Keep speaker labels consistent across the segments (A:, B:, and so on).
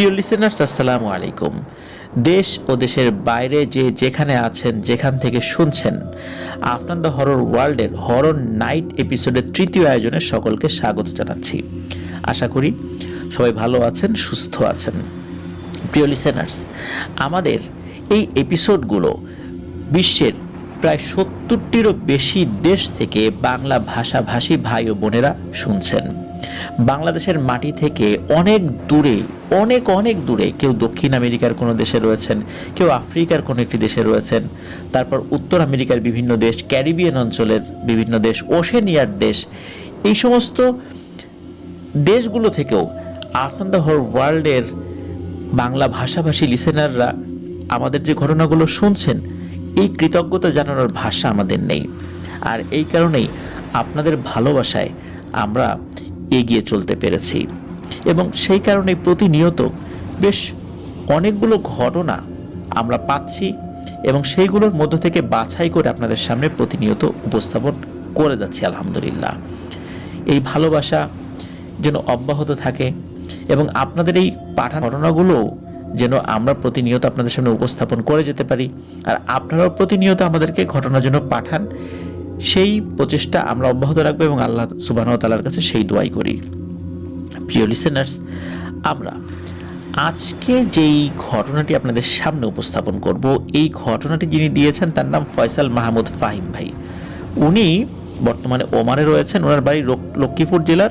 A: প্রিয় লিসেনার্স আসসালামু আলাইকুম। দেশ ও দেশের বাইরে যে যেখানে আছেন, যেখান থেকে শুনছেন আফটার দ্য হরর ওয়ার্ল্ডের হরর নাইট এপিসোডের তৃতীয় আয়োজনে সকলকে স্বাগত জানাচ্ছি। আশা করি সবাই ভালো আছেন, সুস্থ আছেন। প্রিয় লিসেনার্স আমাদের এই এপিসোডগুলো বিশ্বের প্রায় সত্তরটিরও বেশি দেশ থেকে বাংলা ভাষাভাষী ভাই ও বোনেরা শুনছেন। বাংলাদেশের মাটি থেকে অনেক দূরে, অনেক অনেক দূরে কেউ দক্ষিণ আমেরিকার কোনো দেশে রয়েছেন, কেউ আফ্রিকার কোনো একটি দেশে রয়েছেন। তারপর উত্তর আমেরিকার বিভিন্ন দেশ, ক্যারিবিয়ান অঞ্চলের বিভিন্ন দেশ, ওশেনিয়ার দেশ। এই সমস্ত দেশগুলো থেকেও আফটার দ্য হোল ওয়ার্ল্ডের বাংলা ভাষাভাষী লিসেনাররা আমাদের যে ঘটনাগুলো শুনছেন, এই কৃতজ্ঞতা জানানোর ভাষা আমাদের নেই। আর এই কারণেই আপনাদের ভালোবাসায় আমরা এগিয়ে চলতে পেরেছি। এবং সেই কারণে প্রতিনিয়ত বেশ অনেকগুলো ঘটনা আমরা পাচ্ছি এবং সেইগুলোর মধ্য থেকে বাছাই করে আপনাদের সামনে প্রতিনিয়ত উপস্থাপন করে যাচ্ছি, আলহামদুলিল্লাহ। এই ভালোবাসা যেন অব্যাহত থাকে এবং আপনাদের এই পাঠান ঘটনাগুলো যেন আমরা প্রতিনিয়ত আপনাদের সামনে উপস্থাপন করে যেতে পারি। আর আপনারাও প্রতিনিয়ত আমাদেরকে ঘটনার জন্য পাঠান। সেই প্রচেষ্টা আমরা অব্যাহত রাখব এবং আল্লাহ সুবাহ তালার কাছে সেই দোয়াই করি। প্রিয় লিসেনার্স আমরা আজকে যেই ঘটনাটি আপনাদের সামনে উপস্থাপন করব, এই ঘটনাটি যিনি দিয়েছেন তার নাম ফয়সাল মাহমুদ ফাহিম ভাই। উনি বর্তমানে ওমানে রয়েছেন, ওনার বাড়ি লক্ষ্মীপুর জেলার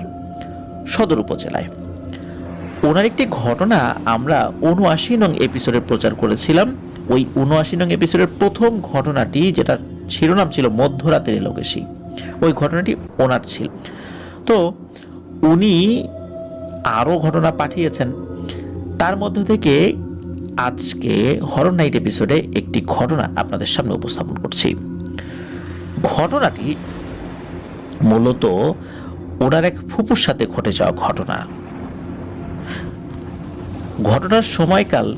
A: সদর উপজেলায়। ওনার একটি ঘটনা আমরা উনআশি নং এপিসোডে প্রচার করেছিলাম। ওই উনআশি নং এপিসোডের প্রথম ঘটনাটি যেটা শিরোনাম ছিল মধ্যরাতের এলোকেশি। ওই ঘটনাটি ওনার ছিল। তো উনি আরও ঘটনা পাঠিয়েছেন। তার মধ্য থেকে আজকে হরর নাইট এপিসোডে একটি ঘটনা আপনাদের সামনে উপস্থাপন করছি। ঘটনাটি মূলত ওনার এক ফুপুর সাথে ঘটে যাওয়া ঘটনা। ঘটনার সময়কাল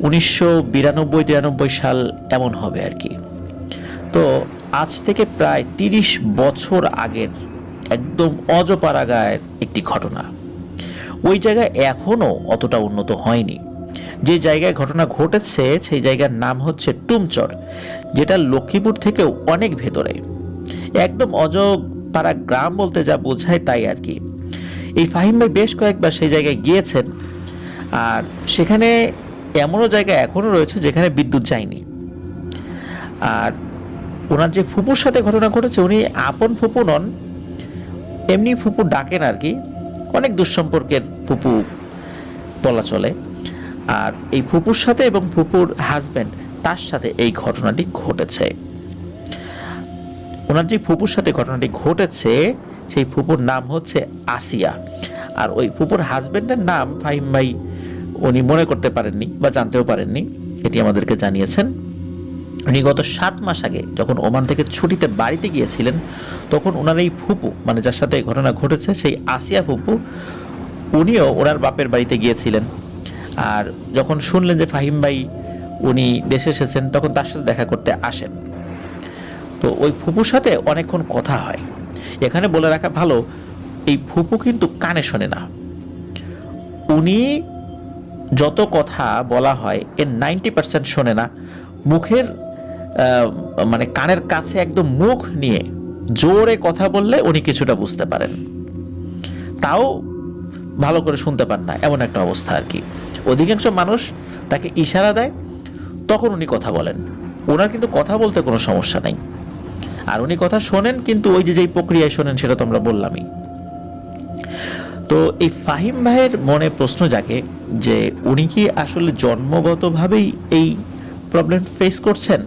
A: উনিশশো বিরানব্বই তিরানব্বই সাল এমন হবে আর কি। তো আজ থেকে প্রায় তিরিশ বছর আগের একদম অজপাড়াগায়ের একটি ঘটনা। ওই জায়গায় এখনও অতটা উন্নত হয়নি। যে জায়গায় ঘটনা ঘটেছে, সেই জায়গার নাম হচ্ছে টুমচর, যেটা লক্ষ্মীপুর থেকেও অনেক ভেতরে। একদম অজপাড়া গ্রাম বলতে যা বোঝায় তাই আর কি। এই ফাহিম ভাই বেশ কয়েকবার সেই জায়গায় গিয়েছেন, আর সেখানে এমনও জায়গা এখনও রয়েছে যেখানে বিদ্যুৎ যায়নি। আর ওনার যে ফুপুর সাথে ঘটনা ঘটেছে, উনি আপন ফুপু নন, এমনি ফুপু ডাকেন আর কি। অনেক দুঃসম্পর্কের ফুপু বলা চলে। আর এই ফুপুর সাথে এবং ফুপুর হাজব্যান্ড তার সাথে এই ঘটনাটি ঘটেছে। ওনার যে ফুপুর সাথে ঘটনাটি ঘটেছে, সেই ফুপুর নাম হচ্ছে আসিয়া। আর ওই ফুপুর হাজব্যান্ডের নাম ফাহিম ভাই, উনি মনে করতে পারেননি বা জানতেও পারেননি। এটি আমাদেরকে জানিয়েছেন। উনি গত সাত মাস আগে যখন ওমান থেকে ছুটিতে বাড়িতে গিয়েছিলেন, তখন ওনার এই ফুপু মানে যার সাথে ঘটনা ঘটেছে, সেই আসিয়া ফুপু, উনিও ওনার বাপের বাড়িতে গিয়েছিলেন। আর যখন শুনলেন যে ফাহিম ভাই উনি দেশে এসেছেন, তখন তার সাথে দেখা করতে আসেন। তো ওই ফুপুর সাথে অনেকক্ষণ কথা হয়। এখানে বলে রাখা ভালো, এই ফুপু কিন্তু কানে শোনে না। উনি যত কথা বলা হয়, এর নাইনটি পার্সেন্ট শোনে না। মুখের মানে কানের কাছে একদম মুখ নিয়ে জোরে কথা বললে উনি কিছুটা বুঝতে পারেন। তাও ভালো করে শুনতে পান না, এমন একটা অবস্থা আর কি। অধিকাংশ মানুষ তাকে ইশারা দেয়, তখন উনি কথা বলেন। ওনার কিন্তু কথা বলতে কোনো সমস্যা নেই। আর উনি কথা শোনেন, কিন্তু ওই যে যেই প্রক্রিয়ায় শোনেন, সেটা তো আমরা বললামই। তো এই ফাহিম ভাইয়ের মনে প্রশ্ন জাগে যে, উনি কি আসলে জন্মগতভাবেই এই প্রবলেম ফেস করছেন?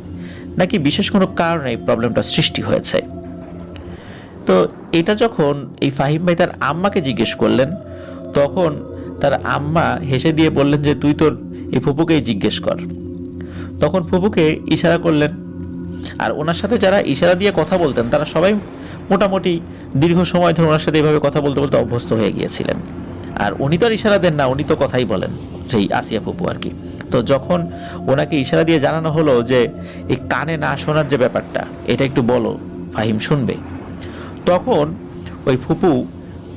A: নাকি বিশেষ কোনো কারণে এই প্রবলেমটা সৃষ্টি হয়েছে? তো এটা যখন এই ফাহিম ভাই তার আম্মাকে জিজ্ঞেস করলেন, তখন তার আম্মা হেসে দিয়ে বললেন যে, তুই তোর এই ফুপুকেই জিজ্ঞেস কর। তখন ফুপুকে ইশারা করলেন। আর ওনার সাথে যারা ইশারা দিয়ে কথা বলতেন, তারা সবাই মোটামুটি দীর্ঘ সময় ধরে ওনার সাথে এইভাবে কথা বলতে বলতে অভ্যস্ত হয়ে গিয়েছিলেন। আর উনি তো আর ইশারা দেন না, উনি তো কথাই বলেন সেই আসিয়া ফুপু আর কি। তো যখন ওনাকে ইশারা দিয়ে জানানো হলো যে এই কানে না শোনার যে ব্যাপারটা, এটা একটু বলো, ফাহিম শুনবে। তখন ওই ফুপু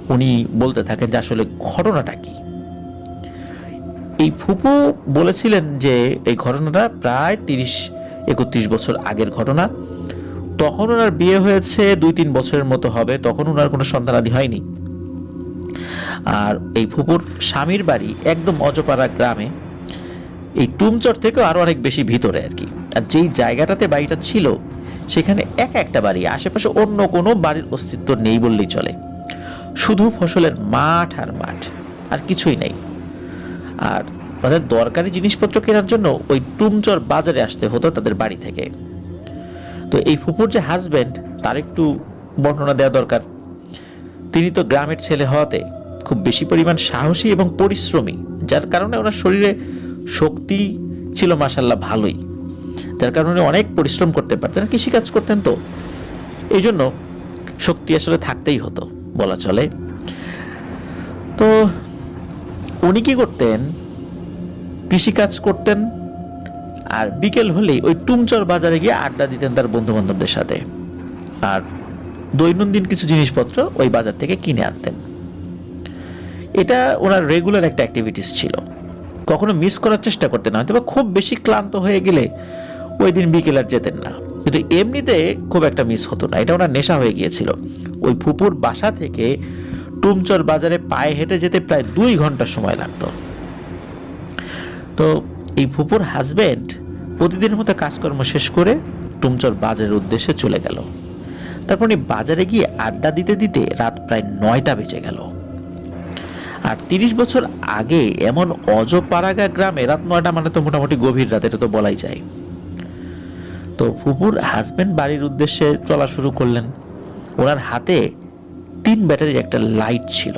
A: উনি বলতে থাকেন যে আসলে ঘটনাটা কি। এই ফুপু বলেছিলেন যে এই ঘটনাটা প্রায় তিরিশ, একত্রিশ বছর আগের ঘটনা। তখন ওনার বিয়ে হয়েছে দুই তিন বছরের মতো হবে, তখন ওনার কোনো সন্তানাদি হয়নি। আর এই ফুপুর স্বামীর বাড়ি একদম অজপাড়া গ্রামে এই টুমচর থেকেও আরও অনেক বেশি ভিতরে আর কি। আর যেই জায়গাটাতে বাড়িটা ছিল, সেখানে এক একটা বাড়ি, আশেপাশে অন্য কোনো বাড়ির অস্তিত্ব নেই বললেই চলে। শুধু ফসলের মাঠ আর মাঠ, আর কিছুই নেই। আর তাদের দরকারি জিনিসপত্র কেনার জন্য ওই টুমচর বাজারে আসতে হতো তাদের বাড়ি থেকে। তো এই ফুপুর যে হাজবেন্ড তার একটু বর্ণনা দেওয়া দরকার। তিনি তো গ্রামের ছেলে হওয়াতে খুব বেশি পরিমাণ সাহসী এবং পরিশ্রমী, যার কারণে ওনার শরীরে শক্তি ছিল মাসাল্লাহ ভালোই। যার কারণে অনেক পরিশ্রম করতে পারতেন, কৃষিকাজ করতেন তো। এই জন্য শক্তি আসলে থাকতেই হতো, বলা চলে। তো উনি কি করতেন? কৃষিকাজ করতেন, আর বিকেল হলেই ওই টুমচর বাজারে গিয়ে আড্ডা দিতেন তার বন্ধু বান্ধবদের সাথে। আর দৈনন্দিন কিছু জিনিসপত্র ওই বাজার থেকে কিনে আনতেন। এটা ওনার রেগুলার একটা অ্যাক্টিভিটিস ছিল। কখনো মিস করার চেষ্টা করতেন না হয়তো বা খুব বেশি ক্লান্ত হয়ে গেলে ওই দিন বিকেল আর যেতেন না। কিন্তু এমনিতে খুব একটা মিস হতো না, এটা ওনার নেশা হয়ে গিয়েছিল। ওই ফুপুর বাসা থেকে টুমচর বাজারে পায়ে হেঁটে যেতে প্রায় দুই ঘণ্টা সময় লাগতো। তো এই ফুপুর হাজব্যান্ড প্রতিদিনের মতো কাজকর্ম শেষ করে টুমচর বাজারের উদ্দেশ্যে চলে গেল। তারপর উনি বাজারে গিয়ে আড্ডা দিতে দিতে রাত প্রায় নয়টা বেজে গেল। আর তিরিশ বছর আগে এমন অজপাড়াগা গ্রামে রাত নয়টা মানে তো মোটামুটি গভীর রাত, এটা তো বলাই যায়। তো ফুপুর হাজবেন্ড বাড়ির উদ্দেশ্যে চলা শুরু করলেন। ওনার হাতে তিন ব্যাটারির একটা লাইট ছিল।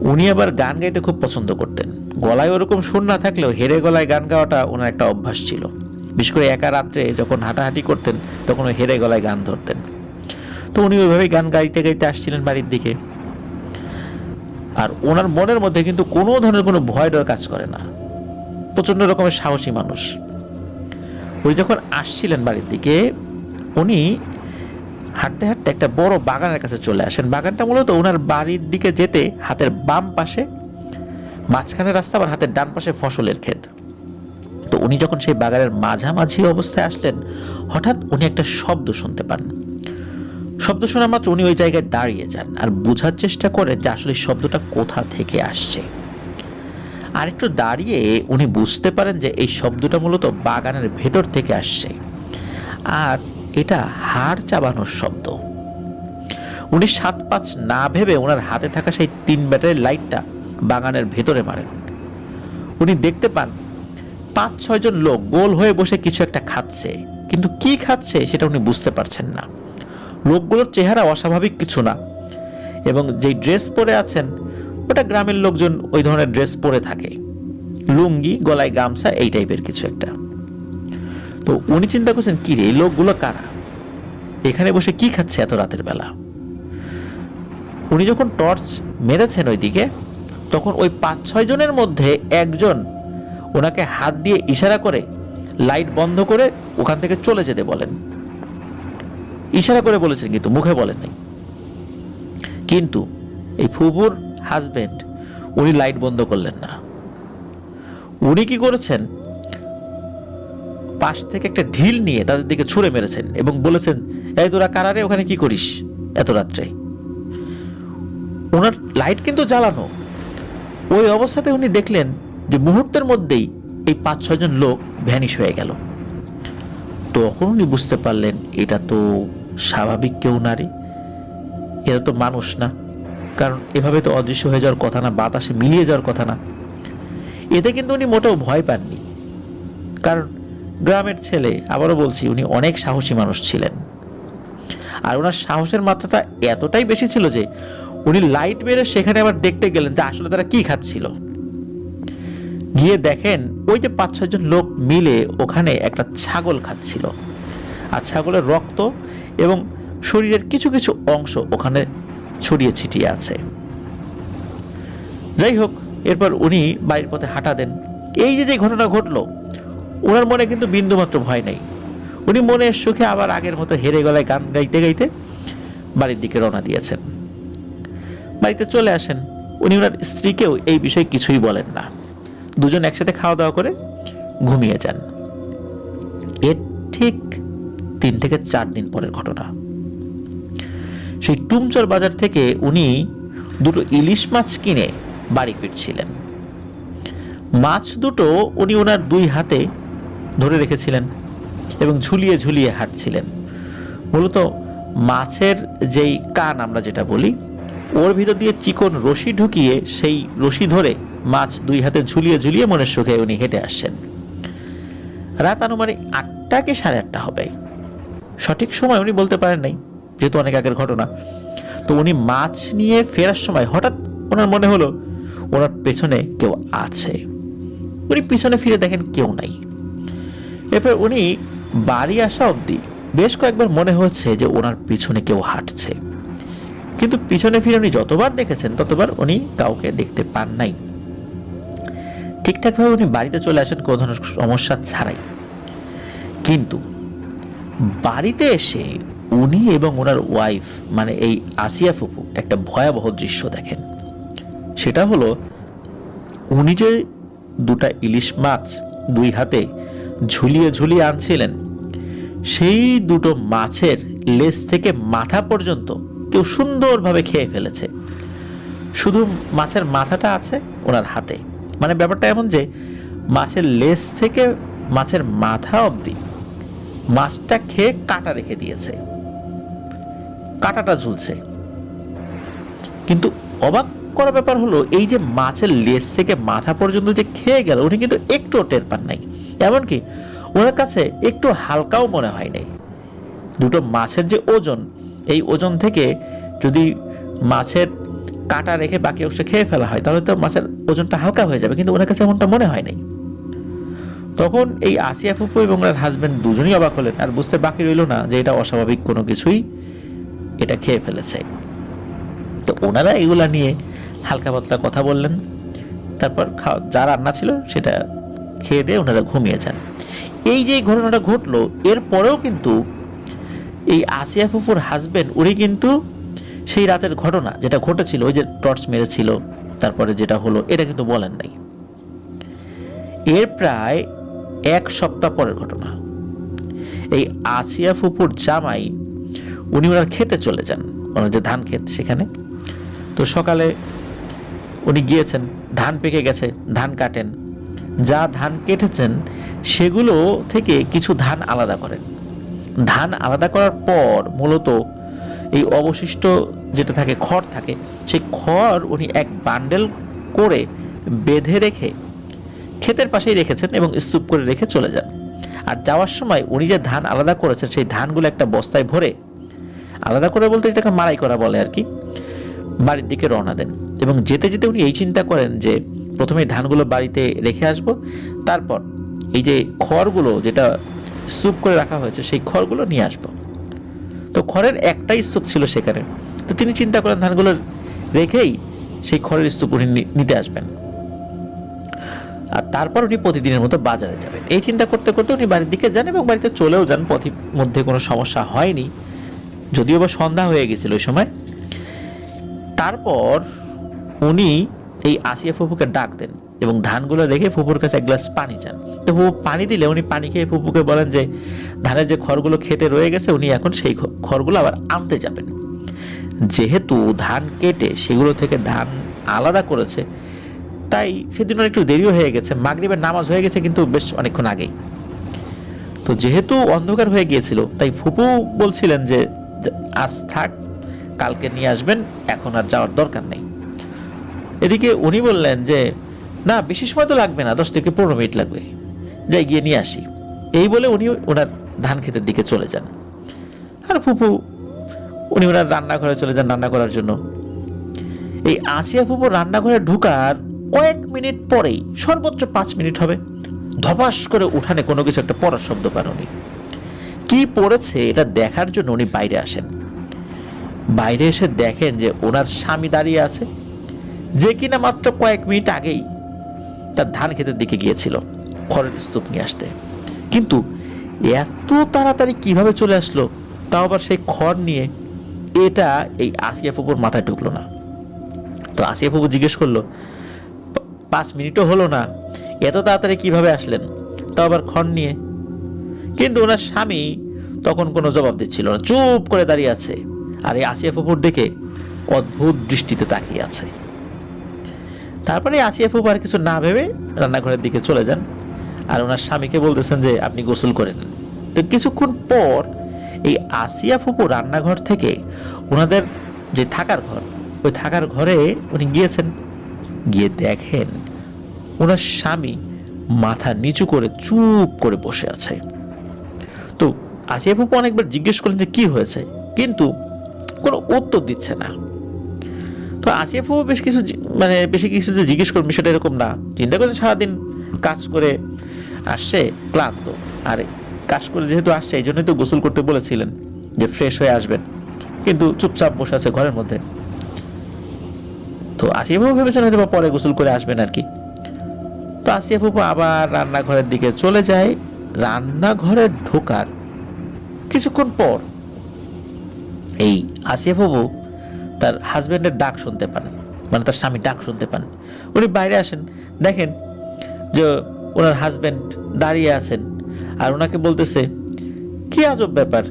A: উনি আবার গান গাইতে খুব পছন্দ করতেন। গলায় ওরকম সুর না থাকলেও হেরে গলায় গান গাওয়াটা ওনার একটা অভ্যাস ছিল। বিশেষ করে একা রাত্রে যখন হাঁটাহাঁটি করতেন, তখন ওই হেরে গলায় গান ধরতেন। তো উনি ওইভাবেই গান গাইতে গাইতে আসছিলেন বাড়ির দিকে। আর ওনার মনের মধ্যে কিন্তু কোনো ধরনের কোনো ভয় ডর কাজ করে না। প্রচণ্ড রকমের সাহসী মানুষ। উনি যখন আসছিলেন বাড়ির দিকে, উনি হাঁটতে হাঁটতে একটা বড় বাগানের কাছে চলে আসেন। বাগানটা মূলত ওনার বাড়ির দিকে যেতে হাতের বাম পাশে, মাঝখানে রাস্তা আবার হাতের ডান পাশে ফসলের ক্ষেত। তো উনি যখন সেই বাগানের মাঝামাঝি অবস্থায় আসলেন, হঠাৎ উনি একটা শব্দ শুনতে পান। শব্দ শোনা মাত্র উনি ওই জায়গায় দাঁড়িয়ে যান আর বোঝার চেষ্টা করেন যে আসলে শব্দটা কোথা থেকে আসছে। আর একটু দাঁড়িয়ে উনি বুঝতে পারেন যে এই শব্দটা মূলত বাগানের ভেতর থেকে আসছে। আর এটা হাড় চাবানোর শব্দ। উনি সাত পাঁচ না ভেবে ওনার হাতে থাকা সেই তিন ব্যাটারির লাইটটা বাগানের ভেতরে মারেন। উনি দেখতে পান পাঁচ ছয়জন লোক গোল হয়ে বসে কিছু একটা খাচ্ছে। কিন্তু কি খাচ্ছে সেটা উনি বুঝতে পারছেন না। লোকগুলোর চেহারা অস্বাভাবিক কিছু না। এবং যেই ড্রেস পরে আছেন, ওটা গ্রামের লোকজন ওই ধরনের ড্রেস পরে থাকে। লুঙ্গি, গলায় গামছা, এই টাইপের কিছু একটা। তো উনি চিন্তা করছেন, কি রে, এই লোকগুলো কারা? এখানে বসে কি খাচ্ছে এত রাতের বেলা? উনি যখন টর্চ মেরেছেন ওইদিকে, তখন ওই পাঁচ ছয় জনের মধ্যে একজন ওনাকে হাত দিয়ে ইশারা করে লাইট বন্ধ করে ওখান থেকে চলে যেতে বলেন। ইশারা করে বলেছেন, কিন্তু মুখে বলেন নাই। কিন্তু এই ফুবুর হাজবেন্ড উনি লাইট বন্ধ করলেন না। উনি কি করেছেন? পাশ থেকে একটা ঢিল নিয়ে তাদের দিকে ছুঁড়ে মেরেছেন এবং বলেছেন, এই তোরা কারারে, ওখানে কি করিস এত রাত্রে? ওনার লাইট কিন্তু জ্বালানো। ওই অবস্থাতে উনি দেখলেন যে মুহূর্তের মধ্যেই এই পাঁচ ছজন লোক ভ্যানিশ হয়ে গেল। তখন উনি বুঝতে পারলেন, এটা তো স্বাভাবিক কেউ নারী, এরা তো মানুষ না। কারণ এভাবে তো অদৃশ্য হয়ে যাওয়ার কথা না, বাতাসে মিলিয়ে যাওয়ার কথা না। এতে কিন্তু উনি মোটেও ভয় পাননি। কারণ গ্রামের ছেলে, আবারও বলছি, উনি অনেক সাহসী মানুষ ছিলেন। আর ওনার সাহসের মাত্রাটা এতটাই বেশি ছিল যে, উনি লাইট মেরে সেখানে আবার দেখতে গেলেন যে আসলে তারা কি খাচ্ছিল। গিয়ে দেখেন, ওই যে পাঁচ ছজন লোক মিলে ওখানে একটা ছাগল খাচ্ছিল। আর ছাগলের রক্ত এবং শরীরের কিছু কিছু অংশ ওখানে ছড়িয়ে ছিটিয়ে আছে। যাই হোক, এরপর উনি বাড়ির পথে হাঁটা দেন। এই যে যে ঘটনা ঘটলো, ওনার মনে কিন্তু বিন্দুমাত্র ভয় নেই। উনি মনের সুখে আবার আগের মতো হেরে গলায় গান গাইতে গাইতে বাড়ির দিকে রওনা দিয়েছেন। বাড়িতে চলে আসেন। উনি ওনার স্ত্রীকেও এই বিষয়ে কিছুই বলেন না। দুজন একসাথে খাওয়া দাওয়া করে ঘুমিয়ে যান। এর ঠিক তিন থেকে চার দিন পরের ঘটনা। সেই টুমচর বাজার থেকে উনি দুটো ইলিশ মাছ কিনে বাড়ি ফিরছিলেন। মাছ দুটো উনি ওনার দুই হাতে ধরে রেখেছিলেন এবং ঝুলিয়ে ঝুলিয়ে হাঁটছিলেন। মূলত মাছের যেই কান আমরা যেটা বলি, ওর ভিতর দিয়ে চিকন রশি ঢুকিয়ে সেই রশি ধরে মাছ দুই হাতে ঝুলিয়ে ঝুলিয়ে মনের সুখে উনি হেঁটে আসছেন। রাত আনুমানিক আটটা কি সাড়ে আটটা হবে। সঠিক সময় উনি বলতে পারেন নাই, যেহেতু অনেক আগের ঘটনা। তো উনি মাছ নিয়ে ফেরার সময় হঠাৎ ওনার মনে হলো, ওনার পেছনে কেউ আছে। উনি পিছনে ফিরে দেখেন কেউ নাই। এরপর উনি বাড়ি আসা অবধি বেশ কয়েকবার মনে হচ্ছে যে ওনার পিছনে কেউ হাঁটছে। কিন্তু পিছনে ফিরে উনি যতবার দেখেছেন, ততবার উনি কাউকে দেখতে পান নাই। ঠিকঠাকভাবে উনি বাড়িতে চলে আসেন, কোনো ধরনের সমস্যা ছাড়াই। কিন্তু বাড়িতে এসে উনি এবং ওনার ওয়াইফ মানে এই আসিয়া ফুপু, একটা ভয়াবহ দৃশ্য দেখেন। সেটা হলো, উনি যে দুটা ইলিশ মাছ দুই হাতে ঝুলিয়ে ঝুলিয়ে আনছিলেন, সেই দুটো মাছের লেজ থেকে মাথা পর্যন্ত কেউ সুন্দরভাবে খেয়ে ফেলেছে। শুধু মাছের মাথাটা আছে ওনার হাতে। মানে ব্যাপারটা এমন যে, মাছের লেজ থেকে মাছের মাথা অবধি মাছটা খেয়ে কাটা রেখে দিয়েছে। কাটাটা ঝুলছে। কিন্তু অবাক করা ব্যাপার হলো, এই যে মাছের লেজ থেকে মাথা পর্যন্ত যে খেয়ে গেল, উনি কিন্তু একটুও টের পান নাই। এমনকি ওনার কাছে একটু হালকাও মনে হয় নাই। দুটো মাছের যে ওজন, এই ওজন থেকে যদি মাছের কাটা রেখে বাকি অংশ খেয়ে ফেলা হয়, তাহলে তো মাছের ওজনটা হালকা হয়ে যাবে, কিন্তু ওনার কাছে এমনটা মনে হয় নাই। তখন এই আসিয়া ফুপু এবং ওনার হাজবেন্ড দুজনই অবাক হলেন আর বুঝতে বাকি রইল না যে এটা অস্বাভাবিক কোনো কিছুই এটা খেয়ে ফেলেছে। তো ওনারা এগুলা নিয়ে হালকা পাতলা কথা বললেন। তারপর খাওয়া যা রান্না ছিল সেটা খেয়ে দিয়ে ওনারা ঘুমিয়ে যান। এই যে ঘটনাটা ঘটলো এরপরেও কিন্তু এই আসিয়া ফুফুর হাজবেন্ড উনি কিন্তু সেই রাতের ঘটনা যেটা ঘটেছিল, ওই যে টর্চ মেরেছিল, তারপরে যেটা হলো, এটা কিন্তু বলেন নাই। এর প্রায় এক সপ্তাহ পরের ঘটনা। এই আসিয়া ফুপুর জামাই, উনি ওনার খেতে চলে যান, ওনার যে ধান ক্ষেত সেখানে। তো সকালে উনি গিয়েছেন, ধান পেকে গেছে, ধান কাটেন। যা ধান কেটেছেন, সেগুলো থেকে কিছু ধান আলাদা করেন। ধান আলাদা করার পর মূলত এই অবশিষ্ট যেটা থাকে, খড় থাকে, সেই খড় উনি এক বান্ডেল করে বেঁধে রেখে ক্ষেতের পাশেই রেখেছেন এবং স্তূপ করে রেখে চলে যান। আর যাওয়ার সময় উনি যে ধান আলাদা করেছেন, সেই ধানগুলো একটা বস্তায় ভরে আলাদা করে বলতে এটাকে মারাই করা বলে আর কি, বাড়ির দিকে রওনা দেন। এবং যেতে যেতে উনি এই চিন্তা করেন যে প্রথমে ধানগুলো বাড়িতে রেখে আসব, তারপর এই যে খড়গুলো যেটা স্তূপ করে রাখা হয়েছে, সেই খড়গুলো নিয়ে আসব। তো খড়ের একটাই স্তূপ ছিল সেখানে। তো তিনি চিন্তা করেন ধানগুলো রেখেই সেই খড়ের স্তূপ উনি নিতে আসবেন। আর তারপর উনি প্রতিদিনের মতো বাজারে যাবেন। এই চিন্তা করতে করতে উনি বাড়ির দিকে যান এবং বাড়িতে চলেও যান পথের মধ্যে কোনো সমস্যা হয়নি। যদিও বা সন্ধ্যা হয়ে গেছিল ওই সময়। তারপর উনি এই আসিয়া ফুপুকে ডাক দেন এবং ধানগুলো রেখে ফুপুর কাছে এক গ্লাস পানি চান। তো ফুপু পানি দিলে উনি পানি খেয়ে ফুপুকে বলেন যে, ধানের যে খড়গুলো খেতে রয়ে গেছে, উনি এখন সেই খড়গুলো আবার আনতে যাবেন। যেহেতু ধান কেটে সেগুলো থেকে ধান আলাদা করেছে তাই সেদিন একটু দেরিও হয়ে গেছে। মাগরিবের নামাজ হয়ে গেছে কিন্তু বেশ অনেকক্ষণ আগেই। তো যেহেতু অন্ধকার হয়ে গিয়েছিল, তাই ফুপু বলছিলেন যে যে, আজ থাক, কালকে নিয়ে আসবেন, এখন আর যাওয়ার দরকার নেই। এদিকে উনি বললেন যে, না, বেশি সময় তো লাগবে না, দশ থেকে পনেরো মিনিট লাগবে। যাই গিয়ে নিয়ে আসি। এই বলে উনি ওনার ধান ক্ষেতের দিকে চলে যান। আর ফুপু, উনি ওনার রান্নাঘরে চলে যান রান্না করার জন্য। এই আসিয়া ফুপু রান্নাঘরে ঢুকার কয়েক মিনিট পরেই, সর্বোচ্চ পাঁচ মিনিট হবে। ধপাস করে উঠানে কোনো কিছু একটা পড়ার শব্দ পান উনি কি পড়েছে এটা দেখার জন্য উনি বাইরে আসেন। বাইরে এসে দেখেন যে ওনার স্বামী দাঁড়িয়ে আছে, যে কিনা মাত্র কয়েক মিনিট আগেই তার ধান ক্ষেতের দিকে গিয়েছিল, খড়ের স্তূপ নিয়ে আসতে। কিন্তু এত তাড়াতাড়ি কীভাবে চলে আসলো, তাও আবার সেই খড় নিয়ে এটা এই আসিয়া ফুপুর মাথায় ঢুকলো না। তো আসিয়া ফুপু জিজ্ঞেস করল "পা- পাঁচ মিনিটও হলো না। এত তাড়াতাড়ি কীভাবে আসলেন? তাও আবার ক্ষণ নিয়ে। কিন্তু ওনার স্বামী তখন কোনো জবাব দিচ্ছিল না, চুপ করে দাঁড়িয়ে আছে। আর এই আসিয়া ফুপুর দেখে অদ্ভুত দৃষ্টিতে তাকিয়ে আছে। তারপরে আসিয়া ফুপু আর কিছু না ভেবে রান্নাঘরের দিকে চলে যান। আর ওনার স্বামীকে বলতেছেন যে, আপনি গোসল করেন। তো কিছুক্ষণ পর এই আসিয়া ফুপু রান্নাঘর থেকে ওনাদের যে থাকার ঘর, ওই থাকার ঘরে উনি গিয়েছেন। গিয়ে দেখেন ওনার স্বামী মাথা নিচু করে চুপ করে বসে আছে। তো আসিয়া ফুপু অনেকবার জিজ্ঞেস করলেন যে কি হয়েছে? কিন্তু কোনো উত্তর দিচ্ছে না। তো আসিয়া ফুপু বেশ কিছু মানে বেশি কিছু যে জিজ্ঞেস করবেন সেটা এরকম না। চিন্তা করছে সারাদিন কাজ করে আসছে, ক্লান্ত। আর কাজ করে যেহেতু আসছে, এই জন্যই তো গোসল করতে বলেছিলেন যে ফ্রেশ হয়ে আসবেন। কিন্তু চুপচাপ বসে আছে ঘরের মধ্যে। তো আসিয়া ফুপু ভেবেছেন হয়তো পরে গোসল করে আসবেন আর কি। তো আসিয়া ফুপু আবার রান্নাঘরের দিকে চলে যায়। রান্নাঘরে ঢোকার কিছুক্ষণ পর এই আসিয়া ফুপু তার হাজবেন্ডের ডাক শুনতে পান মানে তার স্বামী ডাক শুনতে পান। উনি বাইরে আসেন, দেখেন যে ওনার হাজবেন্ড দাঁড়িয়ে আছেন আর ওনাকে বলতেছে, কি আজব ব্যাপার,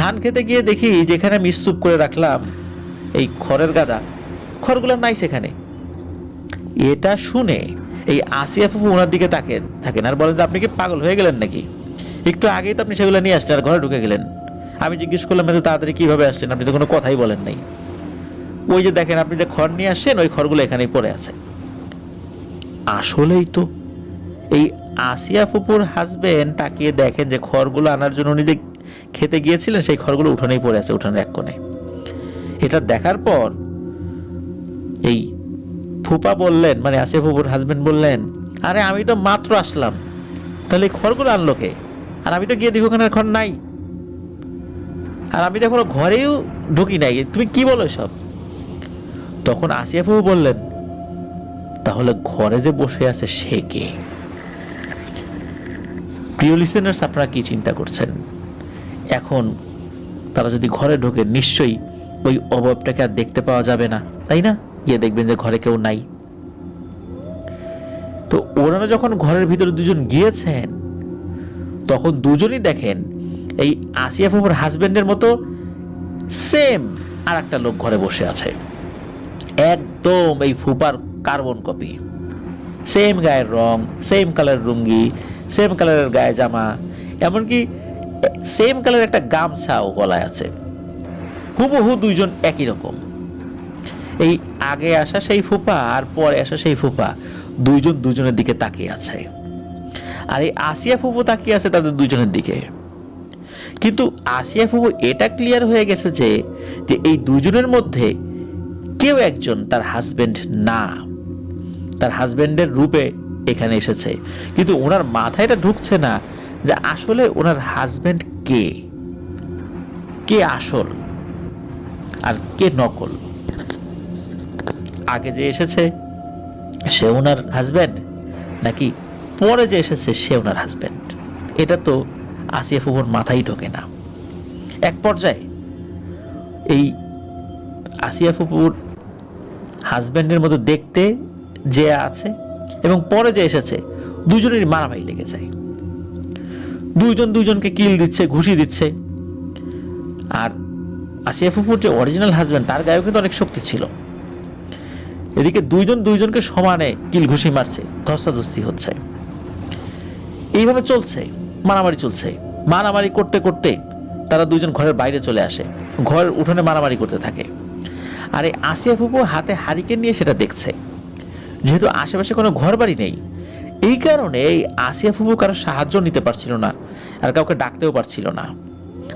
A: ধান খেতে গিয়ে দেখি যেখানে আমি স্তূপ করে রাখলাম, এই খড়ের গাদা খড়গুলো নাই সেখানে। এটা শুনে এই আসিয়া ফুফু ওনার দিকে তাকে থাকেন। আর বলেন যে, আপনি কি পাগল হয়ে গেলেন নাকি? একটু আগেই তো আপনি সেগুলো নিয়ে আসলেন, আর ঘরে ঢুকে গেলেন। আমি জিজ্ঞেস করলাম, এত তাড়াতাড়ি কীভাবে আসলেন? আপনি তো কোনো কথাই বলেন নাই। ওই যে দেখেন, আপনি যে খড় নিয়ে আসছেন, ওই খড়গুলো এখানেই পড়ে আছে। আসলেই তো, এই আসিয়া ফুপুর হাজবেন্ড তাকিয়ে দেখেন যে খড়গুলো আনার জন্য উনি যে খেতে গিয়েছিলেন, সেই খড়গুলো উঠোনেই পড়ে আছে, উঠোনের এক কোণে। এটা দেখার পর এই ফুপা বললেন মানে আসিয়া ফুপুর হাজবেন্ড বললেন, আরে আমি তো মাত্র আসলাম। তাহলে খড়গুলো আনলো কে? আর আমি তো গিয়ে দেখি ওখানে খড় নাই। আর আমি তো এখনও ঘরেও ঢুকি নাই। তুমি কি বলো সব তখন আসিয়া ফুপু বললেন, তাহলে ঘরে যে বসে আছে সে কে? প্রিয় লিসেনার্স আপনারা কি চিন্তা করছেন? এখন তারা যদি ঘরে ঢোকে, নিশ্চয়ই ওই অভাবটাকে আর দেখতে পাওয়া যাবে না, তাই না? গিয়ে দেখবেন যে ঘরে কেউ নাই। তো ওনারা যখন ঘরের ভিতরে দুজন গিয়েছেন, তখন দুজনই দেখেন এই আসিয়া ফুপুর হাজবেন্ডের মতো সেম আর একটা লোক ঘরে বসে আছে। একদম এই ফুপার কার্বন কপি। সেম গায়ের রং সেম কালার রুঙ্গি সেম কালারের গায়ে জামা, এমনকি সেম কালারের একটা গামছাও গলায় আছে। হুবহু দুইজন একই রকম। এই আগে আসা সেই ফুপা আর পরে আসা সেই ফুপা। দুইজন দুজনের দিকে তাকিয়ে আছে। আর এই আসিয়া ফুপু তাকিয়ে আছে তাদের দুজনের দিকে। কিন্তু আসিয়া ফুপু এটা ক্লিয়ার হয়ে গেছে যে যে এই দুজনের মধ্যে কেউ একজন তার হাজবেন্ড না। তার হাজবেন্ডের রূপে এখানে এসেছে। কিন্তু ওনার মাথায় এটা ঢুকছে না যে আসলে ওনার হাজবেন্ড কে? কে আসল? আর কে নকল? আগে যে এসেছে, সে ওনার হাজবেন্ড নাকি পরে যে এসেছে, সে ওনার হাজবেন্ড এটা তো আসিয়া ফুবুর মাথায় ঢোকে না। এক পর্যায়ে এই আসিয়া ফুপুর হাজব্যান্ডের মতো দেখতে যে আছে এবং পরে যে এসেছে, দুজনেরই মারামারি লেগে যায়। দুইজন দুইজনকে কিল দিচ্ছে, ঘুষি দিচ্ছে। আর আসিয়া ফুপুর যে অরিজিনাল হাজব্যান্ড তার গায়েও কিন্তু অনেক শক্তি ছিল। এদিকে দুইজন দুইজনকে সমানে কিল ঘুষি মারছে, ধস্তাধস্তি হচ্ছে। এইভাবে চলছে, মারামারি চলছে। মারামারি করতে করতে তারা দুইজন ঘরের বাইরে চলে আসে, ঘরের উঠোনে মারামারি করতে থাকে। আর এই আসিয়া ফুপু হাতে হারিকেন নিয়ে সেটা দেখছে। যেহেতু আশেপাশে কোনো ঘর বাড়ি নেই, এই কারণে এই আসিয়া ফুপু কারও সাহায্য নিতে পারছিল না আর কাউকে ডাকতেও পারছিল না।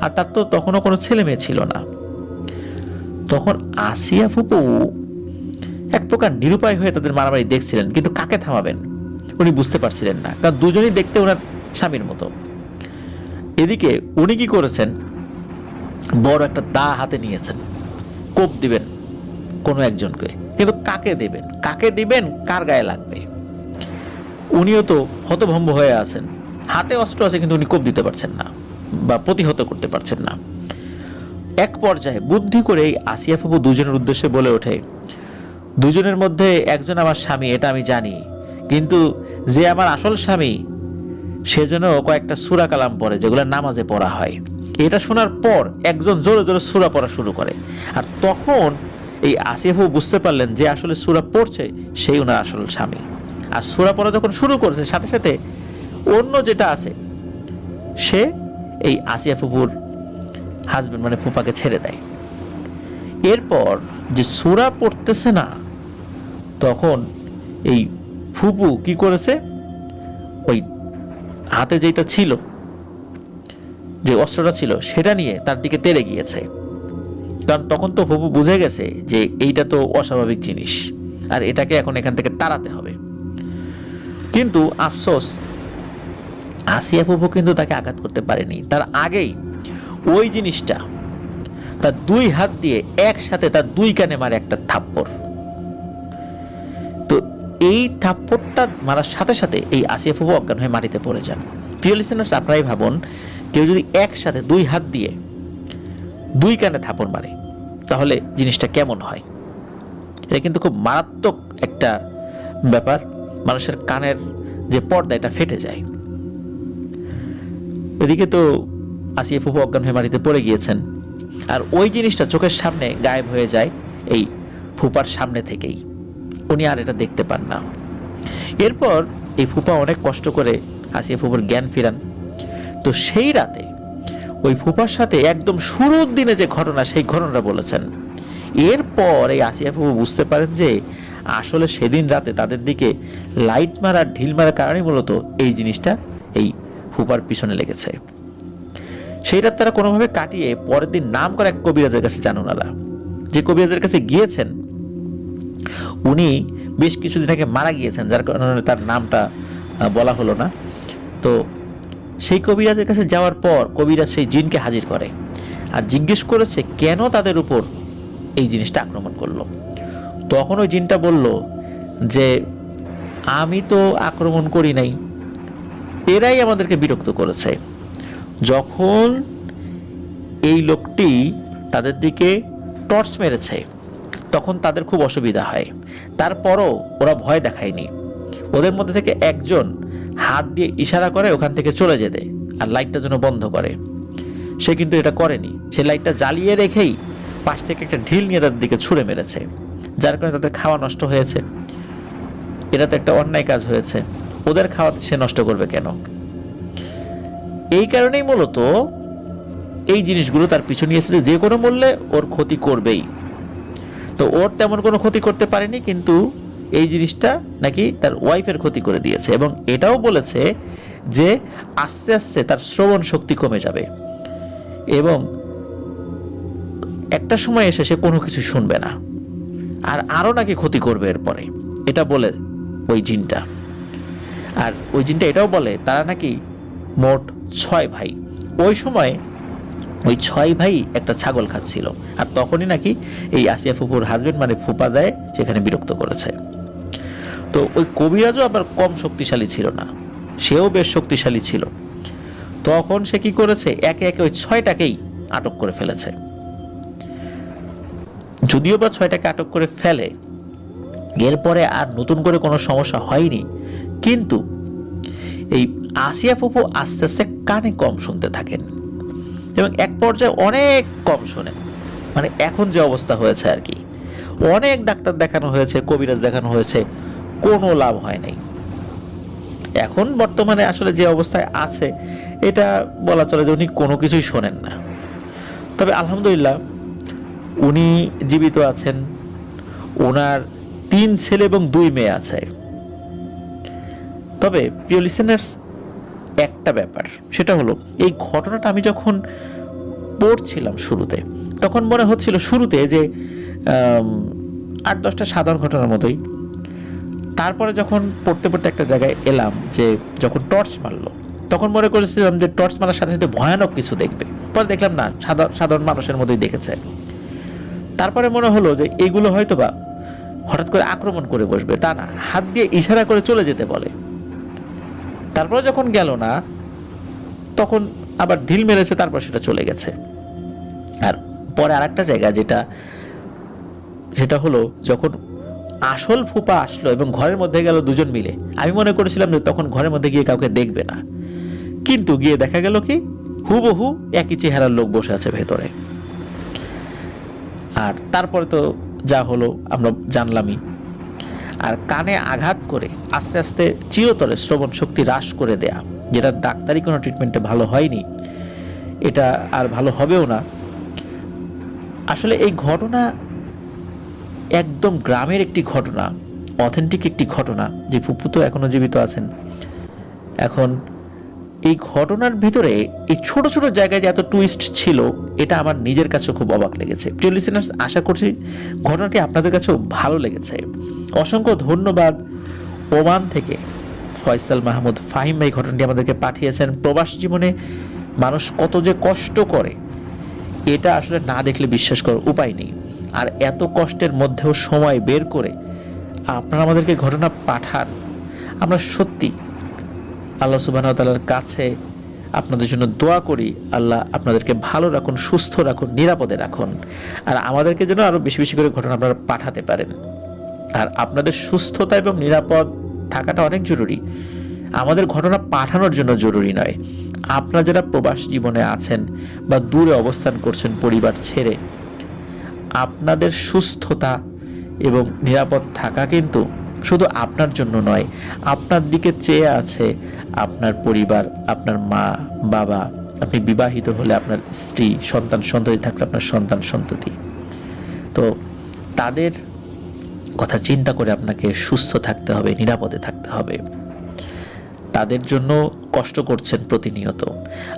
A: আর তার তো তখনও কোনো ছেলে মেয়ে ছিল না। তখন আসিয়া ফুপু এক প্রকার নিরুপায় হয়ে তাদের মারামারি দেখছিলেন, কিন্তু কাকে থামাবেন? উনি বুঝতে পারছিলেন না, কারণ দুজনেই দেখতে ওনার স্বামীর মতো। এদিকে উনি কি করেছেন? বড় একটা দা হাতে নিয়েছেন। কোপ দিবেন কোনো একজনকে, কিন্তু কাকে দেবেন? কাকে দিবেন? কার গায়ে লাগবে? উনিও তো হতভম্ব হয়ে আছেন। হাতে অস্ত্র আছে, কিন্তু উনি কোপ দিতে পারছেন না, বা প্রতিহত করতে পারছেন না। এক পর্যায়ে বুদ্ধি করে এই আসিয়া ফুপু দুজনের উদ্দেশ্যে বলে ওঠে দুজনের মধ্যে একজন আমার স্বামী, এটা আমি জানি। কিন্তু যে আমার আসল স্বামী সেজন্য কয়েকটা সুরা কালাম পড়ে, যেগুলো নামাজে পড়া হয়। এটা শোনার পর একজন জোরে জোরে সুরা পড়া শুরু করে। আর তখন এই আসিফও বুঝতে পারলেন যে আসলে সুরা পড়ছে, সেই ওনার আসল স্বামী। আর সুরা পড়া যখন শুরু করেছে, সাথে সাথে অন্য যেটা আছে, সে এই আসিয়া ফুপুর হাজবেন্ড মানে ফুপাকে ছেড়ে দেয়। এরপর যে সুরা পড়তেছে না তখন এই ফুপু কি করেছে? ওই হাতে যেটা ছিল, যে অস্ত্রটা ছিল, সেটা নিয়ে তার দিকে তেড়ে গিয়েছে। কারণ তখন তো ফুপু বুঝে গেছে যে এইটা তো অস্বাভাবিক জিনিস, আর এটাকে এখন এখান থেকে তাড়াতে হবে। কিন্তু আফসোস, আসিয়া ফুপু কিন্তু তাকে আঘাত করতে পারেনি। তার আগেই ওই জিনিসটা, তার দুই হাত দিয়ে একসাথে তার দুই কানে মারে একটা থাপ্পড়। এই থাপ্পড়টা মারার সাথে সাথে এই আসিয়া ফুপু অজ্ঞান হয়ে মাটিতে পড়ে যান। প্রিয় লিসেনার্স আপনারাই ভাবুন, কেউ যদি একসাথে দুই হাত দিয়ে দুই কানে থাপড় মারে, তাহলে জিনিসটা কেমন হয়? এটা কিন্তু খুব মারাত্মক একটা ব্যাপার। মানুষের কানের যে পর্দা, এটা ফেটে যায়। এদিকে তো আসিয়া ফুপু অজ্ঞান হয়ে মাটিতে পড়ে গিয়েছেন। আর ওই জিনিসটা চোখের সামনে গায়েব হয়ে যায় এই ফুপার সামনে থেকেই। উনি আর এটা দেখতে পান না। এরপর এই ফুপা অনেক কষ্ট করে আসিয়া ফুপুর জ্ঞান ফিরান। তো সেই রাতে ওই ফুপার সাথে একদম শুরুর দিনে যে ঘটনা, সেই ঘটনাটা বলেছেন। এরপর এই আসিয়া ফুপু বুঝতে পারেন যে আসলে সেদিন রাতে তাদের দিকে লাইট মারা, ঢিল মারার কারণে মূলত এই জিনিসটা এই ফুপার পিছনে লেগেছে। সেই রাত তারা কোনোভাবে কাটিয়ে পরের দিন নাম করে এক কবিরাজের কাছে যান ওনারা। যে কবিরাজের কাছে গিয়েছেন উনি বেশ কিছুদিন আগে মারা গিয়েছেন, যার কারণে তার নামটা বলা হলো না। তো সেই কবিরাজের কাছে যাওয়ার পর কবিরাজ সেই জিনকে হাজির করে আর জিজ্ঞেস করেছে, কেন তাদের উপর এই জিনিসটা আক্রমণ করল? তখন ওই জিনটা বলল যে, আমি তো আক্রমণ করি নাই, এরাই আমাদেরকে বিরক্ত করেছে। যখন এই লোকটি তাদের দিকে টর্চ মেরেছে তখন তাদের খুব অসুবিধা হয়। তারপরও ওরা ভয় দেখায়নি। ওদের মধ্যে থেকে একজন হাত দিয়ে ইশারা করে ওখান থেকে চলে যেতে আর লাইটটা যেন বন্ধ করে। সে কিন্তু এটা করেনি। সে লাইটটা জ্বালিয়ে রেখেই পাশ থেকে একটা ঢিল নিয়ে তাদের দিকে ছুঁড়ে মেরেছে, যার কারণে তাদের খাওয়া নষ্ট হয়েছে। এটা তো একটা অন্যায় কাজ হয়েছে। ওদের খাওয়া সে নষ্ট করবে কেন? এই কারণেই মূলত এই জিনিসগুলো তার পিছু এসেছে। যে কোনো মূল্যে ওর ক্ষতি করবেই। তো ওর তেমন কোনো ক্ষতি করতে পারেনি, কিন্তু এই জিনিসটা নাকি তার ওয়াইফের ক্ষতি করে দিয়েছে এবং এটাও বলেছে যে আস্তে আস্তে তার শ্রবণ শক্তি কমে যাবে এবং একটা সময় এসে সে কোনো কিছু শুনবে না। আর আরও নাকি ক্ষতি করবে এরপরে। এটা বলে ওই জিনটা। আর ওই জিনটা এটাও বলে, তারা নাকি মোট ছয় ভাই। ওই সময় ওই ছয় ভাই একটা ছাগল খাচ্ছিল। আর তখনই নাকি এই আসিয়া ফুপুর হাজবেন্ড মানে ফুপা যায়, সেখানে বিরক্ত করেছে। তো ওই কবিরাজও আবার কম শক্তিশালী ছিল না, সেও বেশ শক্তিশালী ছিল। তখন সে কি করেছে, একে একে ওই ছয়টাকেই আটক করে ফেলেছে। যদিও বা ছয়টাকে আটক করে ফেলে, এরপরে আর নতুন করে কোনো সমস্যা হয়নি, কিন্তু এই আসিয়া ফুপু আস্তে আস্তে কানে কম শুনতে থাকেন। এবং এক পর্যায়ে অনেক কম শোনেন মানে এখন যে অবস্থা হয়েছে আর কি। অনেক ডাক্তার দেখানো হয়েছে, কবিরাজ দেখানো হয়েছে, কোনো লাভ হয় নাই। এখন বর্তমানে আসলে যে অবস্থায় আছে, এটা বলা চলে যে উনি কোনো কিছুই শোনেন না। তবে আলহামদুলিল্লাহ, উনি জীবিত আছেন ওনার তিন ছেলে এবং দুই মেয়ে আছে। তবে প্রিয় লিসেনার্স একটা ব্যাপার, সেটা হলো এই ঘটনাটা আমি যখন পড়ছিলাম শুরুতে, তখন মনে হচ্ছিল শুরুতে যে আট দশটা সাধারণ ঘটনার মতোই। তারপরে যখন পড়তে পড়তে একটা জায়গায় এলাম যে, যখন টর্চ মারলো, তখন মনে করেছিলাম যে টর্চ মারার সাথে সাথে ভয়ানক কিছু দেখবে। পরে দেখলাম না সাধারণ মানুষের মতোই দেখেছে। তারপরে মনে হলো যে এগুলো হয়তো বা হঠাৎ করে আক্রমণ করে বসবে, তা না, হাত দিয়ে ইশারা করে চলে যেতে বলে। তারপরে যখন গেল না, তখন আবার ঢিল মেরেছে, তারপর সেটা চলে গেছে। আর পরে আরেকটা জায়গা যেটা, সেটা হলো যখন আসল ফুপা আসলো এবং ঘরের মধ্যে গেল দুজন মিলে, আমি মনে করেছিলাম যে তখন ঘরের মধ্যে গিয়ে কাউকে দেখবে না। কিন্তু গিয়ে দেখা গেল কি, হুবহু একই চেহারার লোক বসে আছে ভেতরে। আর তারপরে তো যা হলো, আমরা জানলামই আর কানে আঘাত করে আস্তে আস্তে চিরতরে শ্রবণ শক্তি হ্রাস করে দেয়া, যেটা ডাক্তারি কোনো ট্রিটমেন্টে ভালো হয়নি। এটা আর ভালো হবেও না। আসলে এই ঘটনা একদম গ্রামের একটি ঘটনা অথেন্টিক একটি ঘটনা, যে ফুপু তো এখনও জীবিত আছেন। এখন এই ঘটনার ভিতরে এই ছোট ছোট জায়গায় যে এত টুইস্ট ছিল, এটা আমার নিজের কাছে খুব অবাক লেগেছে। প্রিয় লিসেনার্স আশা করছি ঘটনাটি আপনাদের কাছেও ভালো লেগেছে। অসংখ্য ধন্যবাদ ওমান থেকে ফয়সাল মাহমুদ ফাহিম ভাই ঘটনাটি আমাদেরকে পাঠিয়েছেন। প্রবাস জীবনে মানুষ কত যে কষ্ট করে, এটা আসলে না দেখলে বিশ্বাস করার উপায় নেই। আর এত কষ্টের মধ্যেও সময় বের করে আপনারা আমাদেরকে ঘটনা পাঠান। আমরা সত্যি আল্লাহ সুবাহ তালার কাছে আপনাদের জন্য দোয়া করি, আল্লাহ আপনাদেরকে ভালো রাখুন, সুস্থ রাখুন, নিরাপদে রাখুন। আর আমাদেরকে যেন আরও বেশি বেশি করে ঘটনা আপনারা পাঠাতে পারেন। আর আপনাদের সুস্থতা এবং নিরাপদ থাকাটা অনেক জরুরি। আমাদের ঘটনা পাঠানোর জন্য জরুরি নয়। আপনারা যারা প্রবাস জীবনে আছেন বা দূরে অবস্থান করছেন পরিবার ছেড়ে, আপনাদের সুস্থতা এবং নিরাপদ থাকা কিন্তু শুধু আপনার জন্য নয়, আপনার দিকে চেয়ে আছে আপনার পরিবার, আপনার মা, বাবা। আপনি বিবাহিত হলে আপনার স্ত্রী, সন্তান, সন্ততি থাকলে আপনার সন্তান, সন্ততি। তো তাদের কথা চিন্তা করে আপনাকে সুস্থ থাকতে হবে, নিরাপদে থাকতে হবে। তাদের জন্য কষ্ট করছেন প্রতিনিয়ত।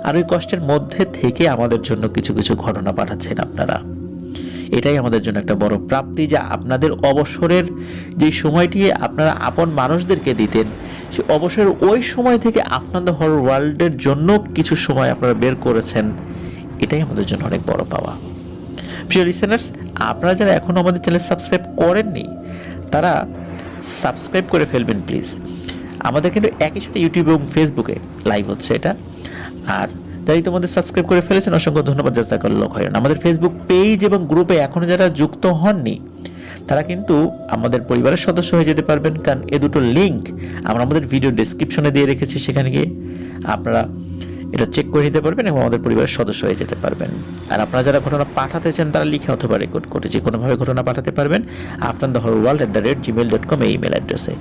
A: আর ওই কষ্টের মধ্যে থেকে আমাদের জন্য কিছু কিছু ঘটনা পাঠাচ্ছেন আপনারা। এটাই আমাদের জন্য একটা বড় প্রাপ্তি যে আপনাদের অবসরের যে সময়টি আপনারা আপন মানুষদেরকে দিতেন, সে অবসরের ওই সময় থেকে আপনাদের হর ওয়ার্ল্ডের জন্য কিছু সময় আপনারা বের করেছেন। এটাই আমাদের জন্য অনেক বড় পাওয়া। প্রিয় লিসেনার্স আপনারা যারা এখনও আমাদের চ্যানেল সাবস্ক্রাইব করেননি, তারা সাবস্ক্রাইব করে ফেলবেন প্লিজ আমাদের কিন্তু একই সাথে ইউটিউব এবং ফেসবুকে লাইভ হচ্ছে এটা। আর যারা তোমাদের সাবস্ক্রাইব করে ফেলেছেন, অসংখ্য ধন্যবাদ, জাজাকাল্লাহ খৈরান আমাদের ফেসবুক পেজ এবং গ্রুপে এখনও যারা যুক্ত হননি, তারা কিন্তু আমাদের পরিবারের সদস্য হয়ে যেতে পারবেন, কারণ এ দুটো লিঙ্ক আমরা আমাদের ভিডিও ডেসক্রিপশনে দিয়ে রেখেছি, সেখানে গিয়ে আপনারা এটা চেক করে নিতে পারবেন এবং আমাদের পরিবারের সদস্য হয়ে যেতে পারবেন। আর আপনারা যারা ঘটনা পাঠাতে চান তারা লিখে অথবা রেকর্ড করে যে কোনোভাবে ঘটনা পাঠাতে পারবেন after the hour world at the rate Gmail dot com এই ইমেল অ্যাড্রেসে